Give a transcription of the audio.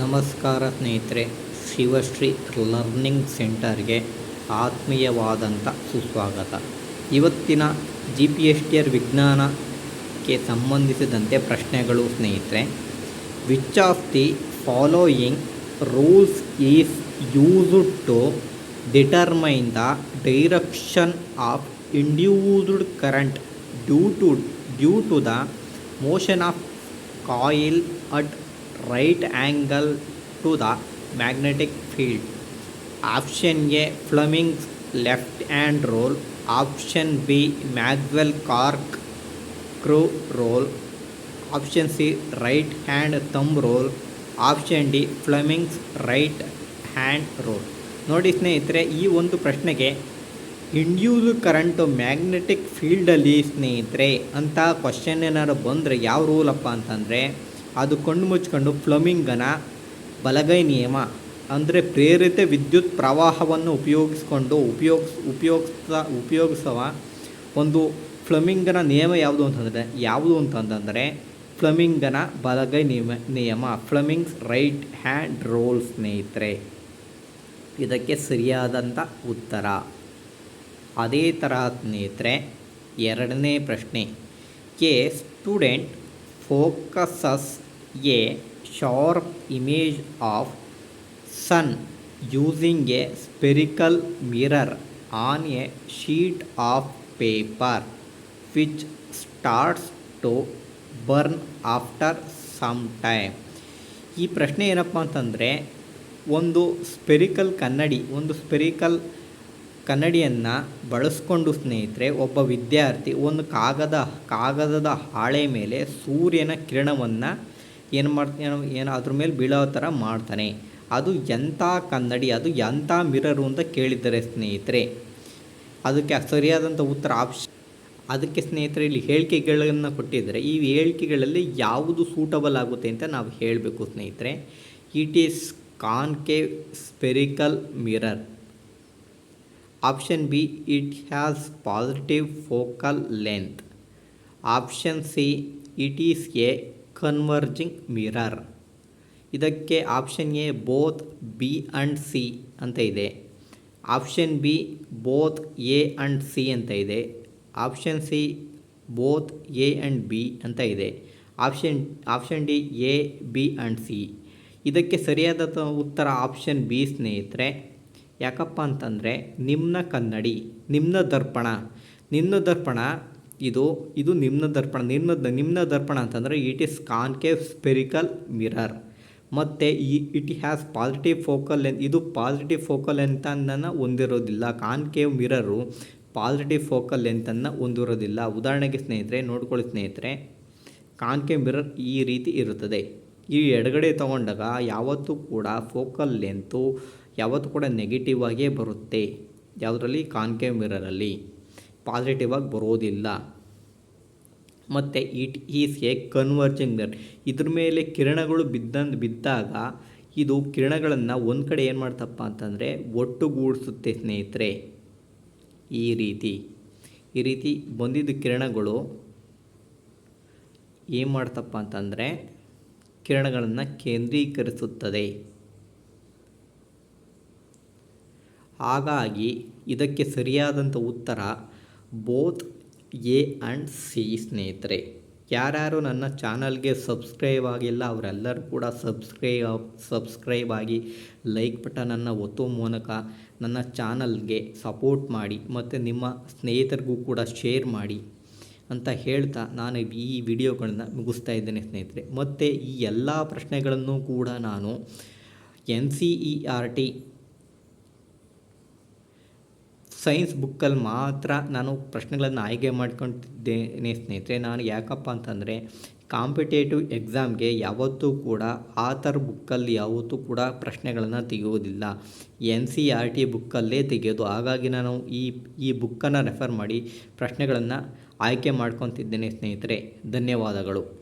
ನಮಸ್ಕಾರ ಸ್ನೇಹಿತರೆ, ಶಿವಶ್ರೀ ಲರ್ನಿಂಗ್ ಸೆಂಟರ್ಗೆ ಆತ್ಮೀಯವಾದಂಥ ಸುಸ್ವಾಗತ. ಇವತ್ತಿನ G P S T R ವಿಜ್ಞಾನಕ್ಕೆ ಸಂಬಂಧಿಸಿದಂತೆ ಪ್ರಶ್ನೆಗಳು ಸ್ನೇಹಿತರೆ, which of the following rules is used to determine the direction of induced current due to due to the motion of coil at right angle to the magnetic field option A Fleming's left hand rule option B Maxwell corkscrew rule option C right hand thumb rule option D Fleming's right hand rule ನೋಡಿ ಸ್ನೇಹಿತರೆ, ಈ ಒಂದು ಪ್ರಶ್ನೆಗೆ induce current magnetic ಫೀಲ್ಡಲ್ಲಿ ಸ್ನೇಹಿತರೆ ಅಂತ question ಏನಾದ್ರು ಬಂದರೆ ಯಾವ ರೂಲಪ್ಪ ಅಂತಂದರೆ ಅದು ಕಣ್ಣು ಮುಚ್ಕೊಂಡು ಫ್ಲಮಿಂಗನ ಬಲಗೈ ನಿಯಮ, ಅಂದರೆ ಪ್ರೇರಿತ ವಿದ್ಯುತ್ ಪ್ರವಾಹವನ್ನು ಉಪಯೋಗಿಸ್ಕೊಂಡು ಉಪಯೋಗ ಉಪಯೋಗಿಸ್ತಾ, ಉಪಯೋಗಿಸುವ ಒಂದು ಫ್ಲಮಿಂಗನ ನಿಯಮ ಯಾವುದು ಅಂತಂದರೆ ಯಾವುದು ಅಂತಂದರೆ ಫ್ಲಮಿಂಗನ ಬಲಗೈ ನಿಯಮ ನಿಯಮ, ಫ್ಲಮಿಂಗ್ಸ್ ರೈಟ್ ಹ್ಯಾಂಡ್ ರೋಲ್ ಸ್ನೇಹಿತರೆ. ಇದಕ್ಕೆ ಸರಿಯಾದಂಥ ಉತ್ತರ. ಅದೇ ಥರ ಸ್ನೇಹಿತರೆ, ಎರಡನೇ ಪ್ರಶ್ನೆ a student focuses a sharp image of sun using a spherical mirror on a sheet of paper which starts to burn after some time ಈ ಪ್ರಶ್ನೆ ಏನಪ್ಪ ಅಂತಂದರೆ ಒಂದು ಸ್ಪೆರಿಕಲ್ ಕನ್ನಡಿ ಒಂದು ಸ್ಪೆರಿಕಲ್ ಕನ್ನಡಿಯನ್ನು ಬಳಸ್ಕೊಂಡು ಸ್ನೇಹಿತರೆ, ಒಬ್ಬ ವಿದ್ಯಾರ್ಥಿ ಒಂದು ಕಾಗದ, ಕಾಗದದ ಹಾಳೆ ಮೇಲೆ ಸೂರ್ಯನ ಕಿರಣವನ್ನು ಏನು ಮಾಡ್ತಾನೆ ಏನು ಅದ್ರ ಮೇಲೆ ಬೀಳೋ ಥರ ಮಾಡ್ತಾನೆ. ಅದು ಎಂಥ ಕನ್ನಡಿ, ಅದು ಎಂಥ ಮಿರರು ಅಂತ ಕೇಳಿದ್ದಾರೆ ಸ್ನೇಹಿತರೆ. ಅದಕ್ಕೆ ಸರಿಯಾದಂಥ ಉತ್ತರ ಆಪ್ಷನ್ ಅದಕ್ಕೆ ಸ್ನೇಹಿತರೆ ಇಲ್ಲಿ ಹೇಳಿಕೆಗಳನ್ನು ಕೊಟ್ಟಿದ್ದಾರೆ. ಈ ಹೇಳಿಕೆಗಳಲ್ಲಿ ಯಾವುದು ಸೂಟಬಲ್ ಆಗುತ್ತೆ ಅಂತ ನಾವು ಹೇಳಬೇಕು ಸ್ನೇಹಿತರೆ. It is concave spherical mirror. Option B it has positive focal length option C it is a converging mirror ಇದಕ್ಕೆ option A both B and C ಅಂತ ಇದೆ. Option B both A and C ಅಂತ ಇದೆ. Option C both A and B ಅಂತ ಇದೆ. Option option D A B and C ಇದಕ್ಕೆ ಸರಿಯಾದ ಉತ್ತರ ಆಪ್ಷನ್ ಬಿ ಸ್ನೇಹಿತರೆ ಯಾಕಪ್ಪ ಅಂತಂದರೆ ನಿಮ್ನ ಕನ್ನಡಿ, ನಿಮ್ನ ದರ್ಪಣ. ನಿಮ್ನ ದರ್ಪಣ, ಇದು ಇದು ನಿಮ್ನ ದರ್ಪಣ. ನಿಮ್ನ ನಿಮ್ನ ದರ್ಪಣ ಅಂತಂದರೆ it is concave spherical mirror ಮತ್ತು ಈ it has positive focal length ಇದು ಪಾಸಿಟಿವ್ ಫೋಕಲ್ ಲೆಂತನ್ನು ಹೊಂದಿರೋದಿಲ್ಲ. ಕಾನ್ಕೇವ್ ಮಿರರು ಪಾಸಿಟಿವ್ ಫೋಕಲ್ ಲೆಂತನ್ನು ಹೊಂದಿರೋದಿಲ್ಲ. ಉದಾಹರಣೆಗೆ ಸ್ನೇಹಿತರೆ, ನೋಡ್ಕೊಳ್ಳಿ ಸ್ನೇಹಿತರೆ. ಕಾನ್ಕೇವ್ ಮಿರರ್ ಈ ರೀತಿ ಇರುತ್ತದೆ. ಈ ಎಡಗಡೆ ತಗೊಂಡಾಗ ಯಾವತ್ತೂ ಕೂಡ ಫೋಕಲ್ ಲೆಂತು ಯಾವತ್ತೂ ಕೂಡ ನೆಗೆಟಿವ್ ಆಗೇ ಬರುತ್ತೆ. ಯಾವುದರಲ್ಲಿ? ಕಾನ್ಕೇವ್ ಮಿರರಲ್ಲಿ. ಪಾಸಿಟಿವ್ ಆಗಿ ಬರೋದಿಲ್ಲ. ಮತ್ತು it is a converging mirror. ಇದ್ರ ಮೇಲೆ ಕಿರಣಗಳು ಬಿದ್ದಂದು, ಬಿದ್ದಾಗ ಇದು ಕಿರಣಗಳನ್ನು ಒಂದು ಕಡೆ ಏನು ಮಾಡ್ತಪ್ಪ ಅಂತಂದರೆ ಒಟ್ಟುಗೂಡಿಸುತ್ತೆ ಸ್ನೇಹಿತರೆ. ಈ ರೀತಿ. ಈ ರೀತಿ ಬಂದಿದ್ದ ಕಿರಣಗಳು ಏನು ಮಾಡ್ತಪ್ಪ ಅಂತಂದರೆ ಕಿರಣಗಳನ್ನು ಕೇಂದ್ರೀಕರಿಸುತ್ತದೆ. ಹಾಗಾಗಿ ಇದಕ್ಕೆ ಸರಿಯಾದಂಥ ಉತ್ತರ ಬೋತ್ ಎ ಆ್ಯಂಡ್ ಸಿ ಸ್ನೇಹಿತರೆ. ಯಾರ್ಯಾರು ನನ್ನ ಚಾನಲ್ಗೆ ಸಬ್ಸ್ಕ್ರೈಬ್ ಆಗಿಲ್ಲ ಅವರೆಲ್ಲರೂ ಕೂಡ ಸಬ್ಸ್ಕ್ರೈಬ್ ಸಬ್ಸ್ಕ್ರೈಬ್ ಆಗಿ ಲೈಕ್ ಬಟನನ್ನು ಒತ್ತುವ ಮೂಲಕ ನನ್ನ ಚಾನಲ್ಗೆ ಸಪೋರ್ಟ್ ಮಾಡಿ ಮತ್ತು ನಿಮ್ಮ ಸ್ನೇಹಿತರಿಗೂ ಕೂಡ ಶೇರ್ ಮಾಡಿ. ಅಂತ ಹೇಳ್ತಾ ನಾನು ಈ ವಿಡಿಯೋಗಳನ್ನ ಮುಗಿಸ್ತಾ ಇದ್ದೇನೆ ಸ್ನೇಹಿತರೆ. ಮತ್ತು ಈ ಎಲ್ಲ ಪ್ರಶ್ನೆಗಳನ್ನು ಕೂಡ ನಾನು N C E R T science ಬುಕ್ಕಲ್ಲಿ ಮಾತ್ರ ನಾನು ಪ್ರಶ್ನೆಗಳನ್ನು ಆಯ್ಕೆ ಮಾಡ್ಕೊತಿದ್ದೇನೆ ಸ್ನೇಹಿತರೆ. ನಾನು ಯಾಕಪ್ಪ ಅಂತಂದರೆ ಕಾಂಪಿಟೇಟಿವ್ ಎಕ್ಸಾಮ್ಗೆ ಯಾವತ್ತೂ ಕೂಡ ಆ ಬುಕ್ಕಲ್ಲಿ ಯಾವತ್ತೂ ಕೂಡ ಪ್ರಶ್ನೆಗಳನ್ನು ತೆಗೆಯೋದಿಲ್ಲ. ಎನ್ ಸಿ ಆರ್ ಟಿ ಬುಕ್ಕಲ್ಲೇ ತೆಗೆಯೋದು. ಹಾಗಾಗಿ ನಾನು ಈ ಈ ಬುಕ್ಕನ್ನು ರೆಫರ್ ಮಾಡಿ ಪ್ರಶ್ನೆಗಳನ್ನು ಆಯ್ಕೆ ಮಾಡ್ಕೊತಿದ್ದೇನೆ ಸ್ನೇಹಿತರೆ ಧನ್ಯವಾದಗಳು.